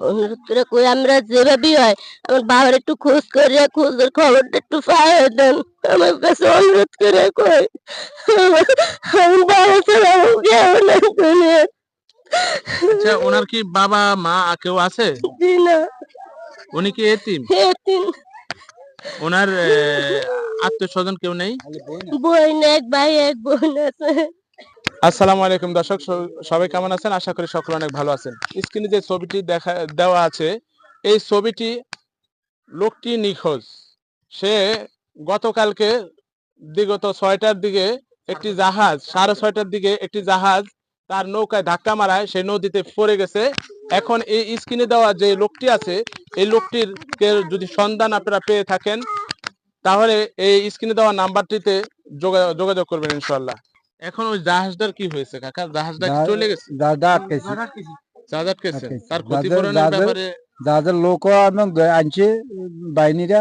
অনুরোধ করে কই আমরা যেভাবে হয় আমার বাবার একটু খোঁজ করে খোঁজের খবরটা একটু পাইয়ে দেন। আমার কাছে অনুরোধ করে কই আমার বাবা ছাড়া আমার কেউ নাই দুনিয়ায়। আচ্ছা ওনার কি বাবা মা কেউ আছে? জি না। উনি কি এতিম? এতিম। ওনার আত্মীয় স্বজন কেউ নেই? বই বোন এক ভাই এক বোন আছে। আসসালামু আলাইকুম দর্শক সবাই কেমন আছেন? আশা করি সকলে অনেক ভালো আছেন। স্ক্রিনে যে ছবিটি দেখা, দেওয়া আছে, এই ছবিটি লোকটি নিখোঁজ। সে গতকালকে বিগত ছয়টার দিকে একটি জাহাজ, সাড়ে ছয়টার দিকে একটি জাহাজ তার নৌকায় ধাক্কা মারায় সেই নদীতে পড়ে গেছে। এখন এই স্ক্রিনে দেওয়া যে লোকটি আছে, এই লোকটির যদি সন্ধান আপনারা পেয়ে থাকেন, তাহলে এই স্ক্রিনে দেওয়া নাম্বারটিতে যোগা- যোগাযোগ করবেন ইনশাল্লাহ এখন ওই জাহাজটার কি হয়েছে কাকা? জাহাজটা কি চলে গেছে? দাদা আটকেছি। জাহাজ আটকেছে। আটকেছে। তার ক্ষতিপূরণের ব্যাপারে যাদের লোক এবং আনছে বাহিনীরা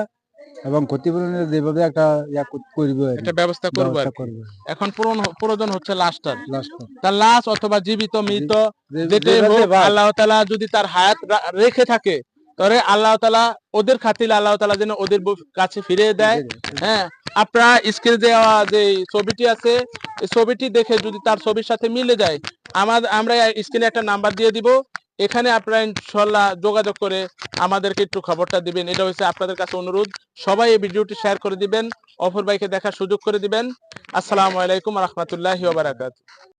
এবং ক্ষতিপূরণের যেভাবে একটা ইয়া করবে একটা ব্যবস্থা করব এখন পূরণ- প্রয়োজন হচ্ছে লাশটার লাস্ট তার লাশ অথবা জীবিত মৃত যেটাই হোক আল্লাহ তালা যদি তার হায়াত রেখে থাকে তাহলে আল্লাহ তালা ওদের খাতিলে আল্লাহ তালা যেন ওদের কাছে ফিরিয়ে দেয়। হ্যাঁ আপনারা স্ক্রিনে দেওয়া যে ছবিটি আছে ছবিটি দেখে যদি তার ছবির সাথে মিলে যায় আমাদের আমরা স্ক্রিনে একটা নাম্বার দিয়ে দিব। এখানে আপনারা ইনশাল্লাহ যোগাযোগ করে আমাদেরকে একটু খবরটা দিবেন। এটা হচ্ছে আপনাদের কাছে অনুরোধ। সবাই এই ভিডিওটি শেয়ার করে দিবেন। অফর ভাইকে দেখার সুযোগ করে দিবেন। আসসালামু আলাইকুম রহমতুল্লাহ ওবারাকাত